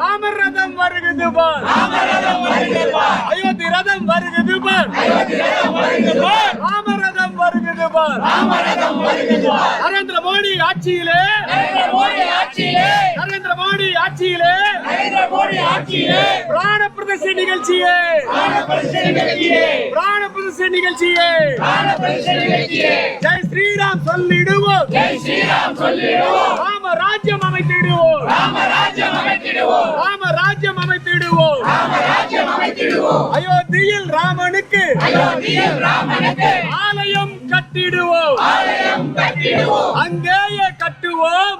ராமர் ரதம் வருகுது பார். அயோத்தி ரதம் வருகுது பார். ராம ரதம் வருகுது பார். நரேந்திர மோடி ஆட்சியிலே. நரேந்திர மோடி ஆட்சியிலே. பிராண பிரதிஷ்டை நிகழ்ச்சியே. பிராண பிரதிஷ்டை நிகழ்ச்சியே. ஜெய் ஸ்ரீராம் சொல்லிடுவோம். ராம ராஜ்யம் அமைத்திடுவோம். ராம ராஜ்யம் அமைத்திடுவோம். அயோத்தியில் ராமனுக்கு ஆலயம் கட்டிடுவோம். அங்கேயே கட்டுவோம்.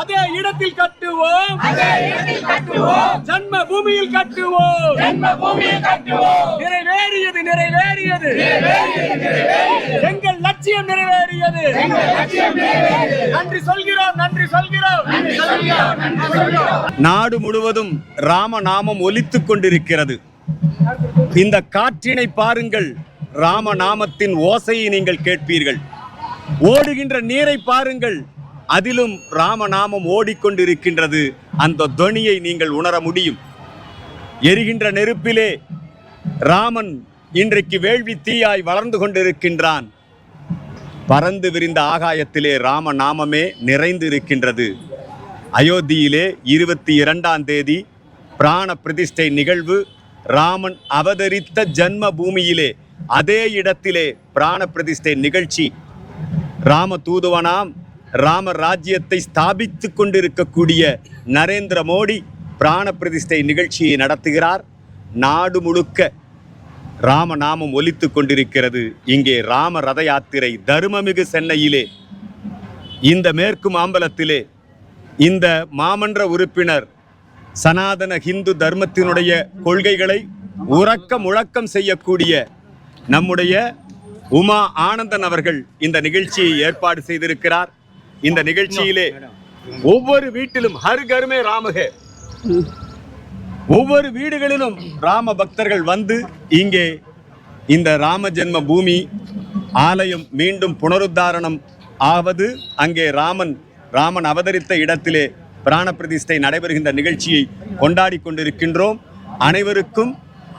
அதே இடத்தில் கட்டு கட்டுவோம். ஜன்ம பூமியில் கட்டுவோம். நிறைவேறியது நிறைவேறியது. எங்கள் லட்சியம் நிறைவேறியது. நன்றி சொல்கிறோம் நன்றி சொல்கிறோம். நாடு முழுவதும் ராமநாமம் ஒலித்துக் கொண்டிருக்கிறது. இந்த காற்றினை பாருங்கள் ராமநாமத்தின் ஓசையை நீங்கள் கேட்பீர்கள். ஓடுகின்ற நீரை பாருங்கள் அதிலும் ராமநாமம் ஓடிக்கொண்டிருக்கின்றது. அந்த தொனியை நீங்கள் உணர முடியும். எரிகின்ற நெருப்பிலே ராமன் இன்றைக்கு வேள்வி தீயாய் வளர்ந்து கொண்டிருக்கின்றான். பறந்து விரிந்த ஆகாயத்திலே ராம நாமமே நிறைந்து இருக்கின்றது. அயோத்தியிலே இருபத்தி இரண்டாம் தேதி பிராண பிரதிஷ்டை நிகழ்வு. ராமன் அவதரித்த ஜன்ம பூமியிலே அதே இடத்திலே பிராண பிரதிஷ்டை நிகழ்ச்சி. ராம தூதுவனாம் ராம ராஜ்யத்தை ஸ்தாபித்து கொண்டிருக்கக்கூடிய நரேந்திர மோடி பிராண பிரதிஷ்டை நிகழ்ச்சியை நடத்துகிறார். நாடு முழுக்க ராமநாமம் ஒலித்துக் கொண்டிருக்கிறது. இங்கே ராம ரத யாத்திரை தருமமிகு சென்னையிலே இந்த மேற்கு மாம்பலத்திலே இந்த மாமன்ற உறுப்பினர் சனாதன ஹிந்து தர்மத்தினுடைய கொள்கைகளை உறக்க முழக்கம் செய்யக்கூடிய நம்முடைய உமா ஆனந்தன் அவர்கள் இந்த நிகழ்ச்சியை ஏற்பாடு செய்திருக்கிறார். இந்த நிகழ்ச்சியிலே ஒவ்வொரு வீட்டிலும் ஹர் கருமே ராமகே. ஒவ்வொரு வீடுகளிலும் ராம பக்தர்கள் வந்து இங்கே இந்த ராம ஜென்ம பூமி ஆலயம் மீண்டும் புனருத்தாரணம் ஆவது அங்கே ராமன் ராமன் அவதரித்த இடத்திலே பிராண பிரதிஷ்டை நடைபெறுகின்ற நிகழ்ச்சியை கொண்டாடி கொண்டிருக்கின்றோம். அனைவருக்கும்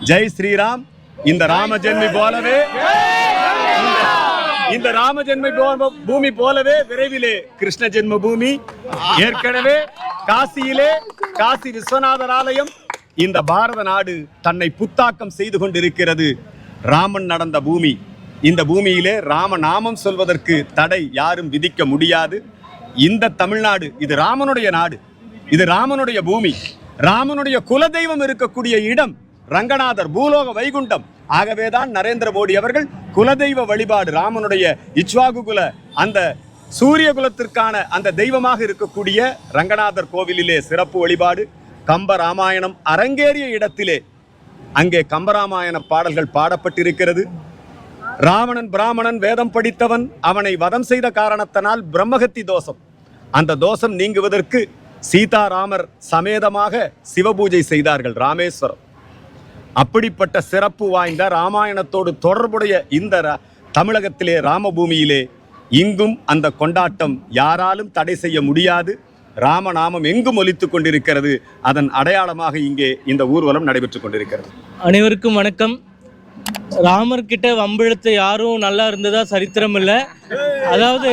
ஜெய் ஸ்ரீராம். இந்த ராம ஜென்மி போலவே இந்த- ராம ஜென்ம பூமி போலவே விரைவிலே கிருஷ்ண ஜென்ம பூமி ஏற்கனவே காசியிலே காசி விஸ்வநாதர் ஆலயம் இந்த பாரத நாடு தன்னை புத்தாக்கம் செய்து கொண்டிருக்கிறது. ராமன் நடந்த பூமி. இந்த பூமியிலே ராம நாமம் சொல்வதற்கு தடை யாரும் விதிக்க முடியாது. இந்த தமிழ்நாடு இது ராமனுடைய நாடு. இது ராமனுடைய பூமி. ராமனுடைய குலதெய்வம் இருக்கக்கூடிய இடம் ரங்கநாதர் பூலோக வைகுண்டம். ஆகவேதான் நரேந்திர மோடி அவர்கள் குலதெய்வ வழிபாடு ராமனுடைய இச்வாகு குல அந்த சூரிய குலத்திற்கான அந்த தெய்வமாக இருக்கக்கூடிய ரங்கநாதர் கோவிலிலே சிறப்பு வழிபாடு கம்பராமாயணம் அரங்கேறிய இடத்திலே அங்கே கம்பராமாயண பாடல்கள் பாடப்பட்டிருக்கிறது. ராவணன் பிராமணன் வேதம் படித்தவன் அவனை வதம் செய்த காரணத்தினால் பிரம்மகத்தி தோஷம். அந்த தோஷம் நீங்குவதற்கு சீதாராமர் சமேதமாக சிவபூஜை செய்தார்கள் ராமேஸ்வரம். அப்படிப்பட்ட சிறப்பு வாய்ந்த ராமாயணத்தோடு தொடர்புடைய இந்த தமிழகத்திலே ராமபூமியிலே இங்கும் அந்த கொண்டாட்டம் யாராலும் தடை செய்ய முடியாது. ராமநாமம் எங்கும் ஒலித்துக் கொண்டிருக்கிறது. அதன் அடையாளமாக இங்கே இந்த ஊர்வலம் நடைபெற்றுக் கொண்டிருக்கிறது. அனைவருக்கும் வணக்கம். ராமர் கிட்ட வம்பிழுத்த யாரும் நல்லா இருந்ததா சரித்திரம் இல்லை. அதாவது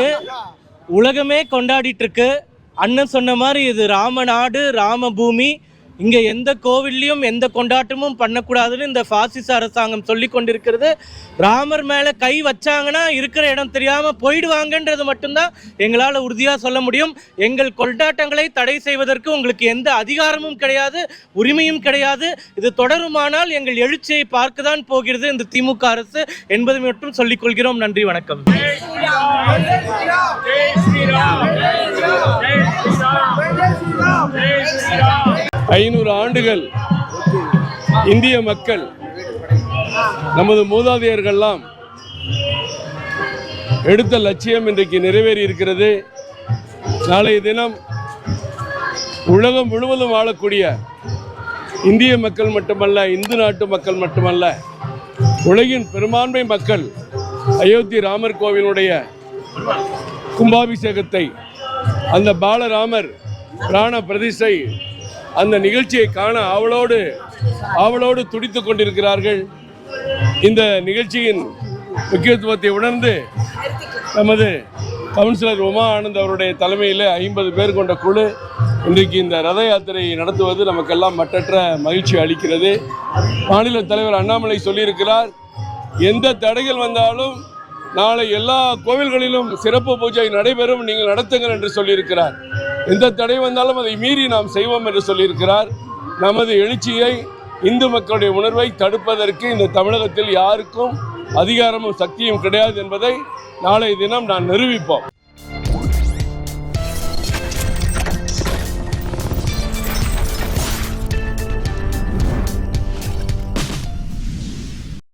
உலகமே கொண்டாடிட்டு இருக்கு. அண்ணன் சொன்ன மாதிரி இது ராம நாடு ராம பூமி இங்கே எந்த கோவில்லையும் எந்த கொண்டாட்டமும் பண்ணக்கூடாதுன்னு இந்த ஃபாசிச அரசாங்கம் சொல்லி கொண்டிருக்கிறது. ராமர் மேலே கை வச்சாங்கன்னா இருக்கிற இடம் தெரியாமல் போயிடுவாங்கன்றது மட்டும்தான் எங்களால் உறுதியாக சொல்ல முடியும். எங்கள் கொண்டாட்டங்களை தடை செய்வதற்கு உங்களுக்கு எந்த அதிகாரமும் கிடையாது உரிமையும் கிடையாது. இது தொடருமானால் எங்கள் எழுச்சியை பார்க்க தான் போகிறது இந்த திமுக அரசு என்பதை மட்டும் சொல்லிக் கொள்கிறோம். நன்றி வணக்கம். ஐநூறு ஆண்டுகள் இந்திய மக்கள் நமது மூதாதையர்கள்லாம் எடுத்த லட்சியம் இன்றைக்கு நிறைவேறி இருக்கிறது. நாளைய தினம் உலகம் முழுவதும் வாழக்கூடிய இந்திய மக்கள் மட்டுமல்ல இந்து நாட்டு மக்கள் மட்டுமல்ல உலகின் பெரும்பான்மை மக்கள் அயோத்தி ராமர் கோவிலுடைய கும்பாபிஷேகத்தை அந்த பாலராமர் பிராண பிரதிஷ்டை அந்த நிகழ்ச்சியை காண அவளோடு அவளோடு துடித்து கொண்டிருக்கிறார்கள். இந்த நிகழ்ச்சியின் முக்கியத்துவத்தை உணர்ந்து நமது கவுன்சிலர் உமா ஆனந்த் அவருடைய தலைமையில் ஐம்பது பேர் கொண்ட குழு இன்றைக்கு இந்த ரத யாத்திரையை நடத்துவது நமக்கெல்லாம் மற்றற்ற மகிழ்ச்சி அளிக்கிறது. மாநில தலைவர் அண்ணாமலை சொல்லியிருக்கிறார் எந்த தடைகள் வந்தாலும் நாளை எல்லா கோவில்களிலும் சிறப்பு பூஜை நடைபெறும் நீங்கள் நடத்துங்கள் என்று சொல்லியிருக்கிறார். எந்த தடை வந்தாலும் அதை மீறி நாம் செய்வோம் என்று சொல்லியிருக்கிறார். நமது எழுச்சியை இந்து மக்களுடைய உணர்வை தடுப்பதற்கு இந்த தமிழகத்தில் யாருக்கும் அதிகாரமும் சக்தியும் கிடையாது என்பதை நாளை தினம் நான் நிரூபிப்போம்.